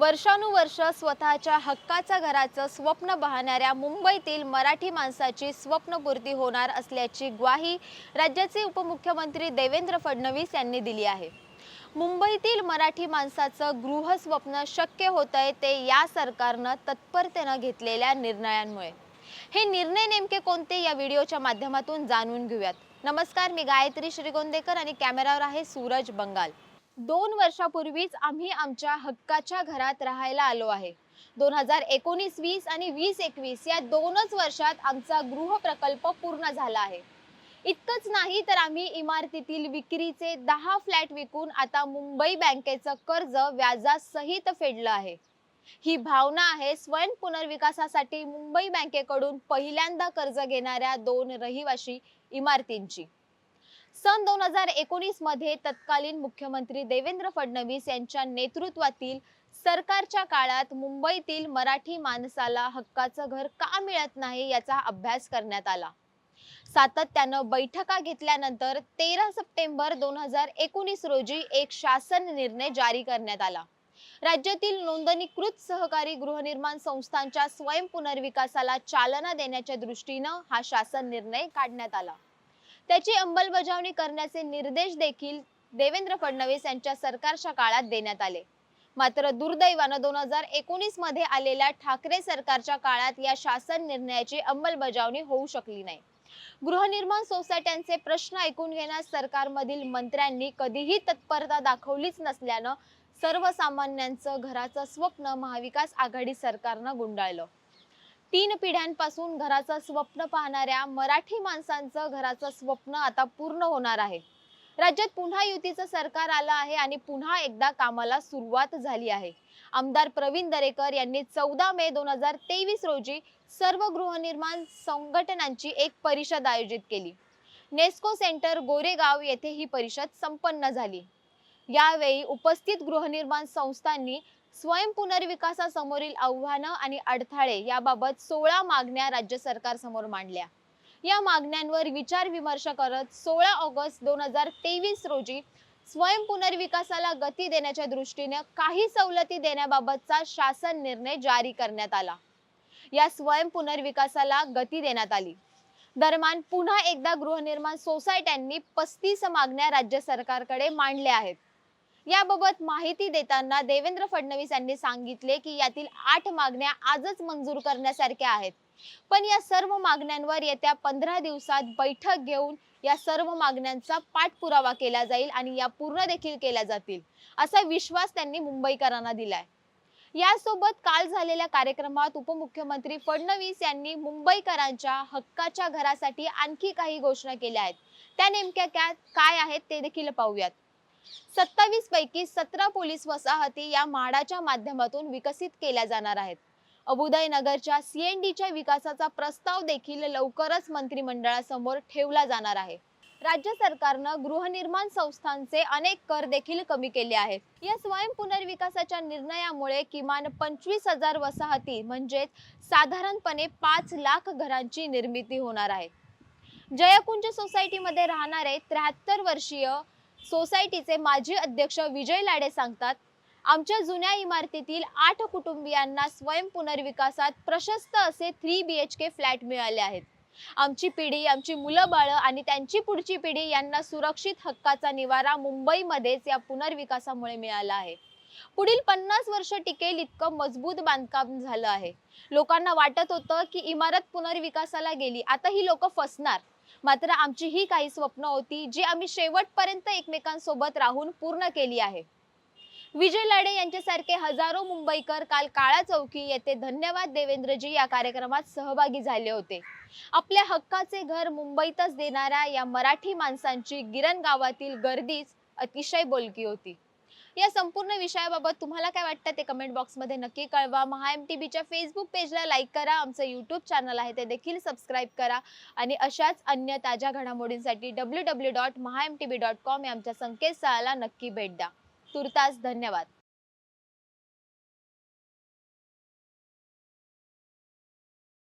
वर्षानुवर्ष स्वतःच्या हक्काच्या घराचं स्वप्न पाहणाऱ्या मुंबईतील मराठी माणसाची स्वप्नपूर्ती होणार असल्याची ग्वाही राज्याचे उपमुख्यमंत्री देवेंद्र फडणवीस यांनी दिली आहे. मुंबईतील मराठी माणसाचं गृहस्वप्न शक्य होतंय ते या सरकारनं तत्परतेनं घेतलेल्या निर्णयांमुळे. हे निर्णय नेमके कोणते या व्हिडिओच्या माध्यमातून जाणून घेऊयात. नमस्कार मी गायत्री श्रीगोंदेकर आणि कॅमेरावर आहे सूरज बंगाल. दोन वर्षापूर्वीच आम्ही आमच्या हक्काच्या घरात राहायला आलो आहे. दोन हजार एकोणीस वीस आणि वीस एकवीस या दोनच वर्षात आमचा गृह प्रकल्प पूर्ण झाला आहे. इतकंच नाही तर आम्ही इमारतीतील विक्रीचे दहा फ्लॅट विकून आता मुंबई बँकेचं कर्ज व्याजासहित फेडलं आहे. ही भावना आहे स्वयं पुनर्विकासासाठी मुंबई बँकेकडून पहिल्यांदा कर्ज घेणाऱ्या दोन रहिवाशी इमारतींची. सन दोन हजार एकोणीसमध्ये तत्कालीन मुख्यमंत्री देवेंद्र फडणवीस यांच्या नेतृत्वातील सरकारच्या काळात मुंबईतील मराठी माणसाला हक्काचं घर का मिळत नाही याचा अभ्यास करण्यात आला. सातत्यानं बैठका घेतल्यानंतर तेरा सप्टेंबर दोन हजार एकोणीस रोजी एक शासन निर्णय जारी करण्यात आला. राज्यातील नोंदणीकृत सहकारी गृहनिर्माण संस्थांच्या स्वयं पुनर्विकासाला चालना देण्याच्या दृष्टीनं हा शासन निर्णय काढण्यात आला. त्याची अंमलबजावणी करण्याचे निर्देश देखील देवेंद्र फडणवीस यांच्या सरकारच्या काळात देण्यात आले. मात्र दुर्दैवानं दोन हजार एकोणीसमध्ये आलेल्या ठाकरे सरकारच्या काळात या शासन निर्णयाची अंमलबजावणी होऊ शकली नाही. गृहनिर्माण सोसायट्यांचे प्रश्न ऐकून घेण्यास सरकारमधील मंत्र्यांनी कधीही तत्परता दाखवलीच नसल्यानं सर्वसामान्यांचं घराचं स्वप्न महाविकास आघाडी सरकारनं गुंडाळलं. तीन पिढ्यांपासून घराचं स्वप्न पाहणाऱ्या मराठी माणसांचं घराचं स्वप्न आता पूर्ण होणार आहे. राज्यात पुन्हा युतीचं सरकार आलं आहे आणि पुन्हा एकदा कामाला सुरुवात झाली आहे. आमदार प्रवीण दरेकर यांनी चौदा मे दोन हजार तेवीस रोजी सर्व गृहनिर्माण संघटनांची एक परिषद आयोजित केली. नेस्को सेंटर गोरेगाव येथे ही परिषद संपन्न झाली. यावेळी उपस्थित गृहनिर्माण संस्थांनी स्वयं पुनर्विकासासमोरील आव्हानं आणि अडथळे याबाबत सोळा मागण्या राज्य सरकार समोर मांडल्या. या मागण्यांवर विचार विमर्श करत सोळा ऑगस्ट दोन हजार तेवीस रोजी स्वयं पुनर्विकासाला गती देण्याच्या दृष्टीने काही सवलती देण्याबाबतचा शासन निर्णय जारी करण्यात आला. या स्वयं पुनर्विकासाला गती देण्यात आली. दरम्यान पुन्हा एकदा गृहनिर्माण सोसायट्यांनी पस्तीस मागण्या राज्य सरकारकडे मांडल्या आहेत. याबाबत माहिती देताना देवेंद्र फडणवीस यांनी सांगितले की यातील आठ मागण्या आजच मंजूर करण्यासारख्या आहेत. पण या सर्व मागण्यांवर येत्या पंधरा दिवसात बैठक घेऊन या सर्व मागण्यांचा पाठपुरावा केला जाईल आणि या पूर्ण देखील केल्या जातील असा विश्वास त्यांनी मुंबईकरांना दिलाय. यासोबत काल झालेल्या कार्यक्रमात उपमुख्यमंत्री फडणवीस यांनी मुंबईकरांच्या हक्काच्या घरासाठी आणखी काही घोषणा केल्या आहेत. त्या नेमक्या काय आहेत ते देखील पाहूयात. सत्तावीस पैकी सतरा पोलीस वसाहती या म्हाडाच्या माध्यमातून विकसित केल्या जाणार आहेत. अबुदय नगरच्या सीएनडीच्या विकासाचा प्रस्ताव देखील लवकरच मंत्रिमंडळासमोर ठेवला जाणार आहे. राज्य सरकारनं गृहनिर्माण संस्थांचे अनेक कर देखील कमी केले आहेत. या स्वयं पुनर्विकासाच्या निर्णयामुळे किमान पंचवीस हजार वसाहती म्हणजेच साधारणपणे पाच लाख घरांची निर्मिती होणार आहे. जयकुंज सोसायटीमध्ये राहणारे त्र्याहत्तर वर्षीय सोसायटीचे माजी अध्यक्ष विजय लाडे सांगतात आमच्या जुन्या इमारतीतील आठ कुटुंबियांना स्वयं पुनर्विकासात प्रशस्त असे three B H K flat मिळाले आहेत. आमची पिढी आमची मुलं बाळं आणि त्यांची पुढची पिढी यांना सुरक्षित हक्काचा निवारा मुंबईमध्येच या पुनर्विकासामुळे मिळाला आहे. पुढील पन्नास वर्ष टिकेल इतकं मजबूत बांधकाम झालं आहे. लोकांना वाटत होतं की इमारत पुनर्विकासाला गेली आता ही लोक फसणार. मात्र आमची ही काही स्वप्न होती जी आम्ही शेवटपर्यंत एकमेकांसोबत राहून पूर्ण केली आहे. विजय लाडे यांच्यासारखे हजारो मुंबईकर काल काळा चौकी येथे धन्यवाद देवेंद्रजी या कार्यक्रमात सहभागी झाले होते. आपल्या हक्काचे घर मुंबईतच देणाऱ्या या मराठी माणसांची गिरण गावातील गर्दीच अतिशय बोलकी होती. या संपूर्ण विषयाबाबत तुम्हाला काय वाटतं ते कमेंट बॉक्समध्ये नक्की कळवा. महा एम टी बीच्या फेसबुक पेजला लाईक करा. आमचं यूट्यूब चॅनल आहे ते देखील सबस्क्राईब करा. आणि अशाच अन्य ताज्या घडामोडींसाठी W W dot Maha M T B dot com या आमच्या संकेतस्थळाला नक्की भेट द्या. तुर्तास धन्यवाद.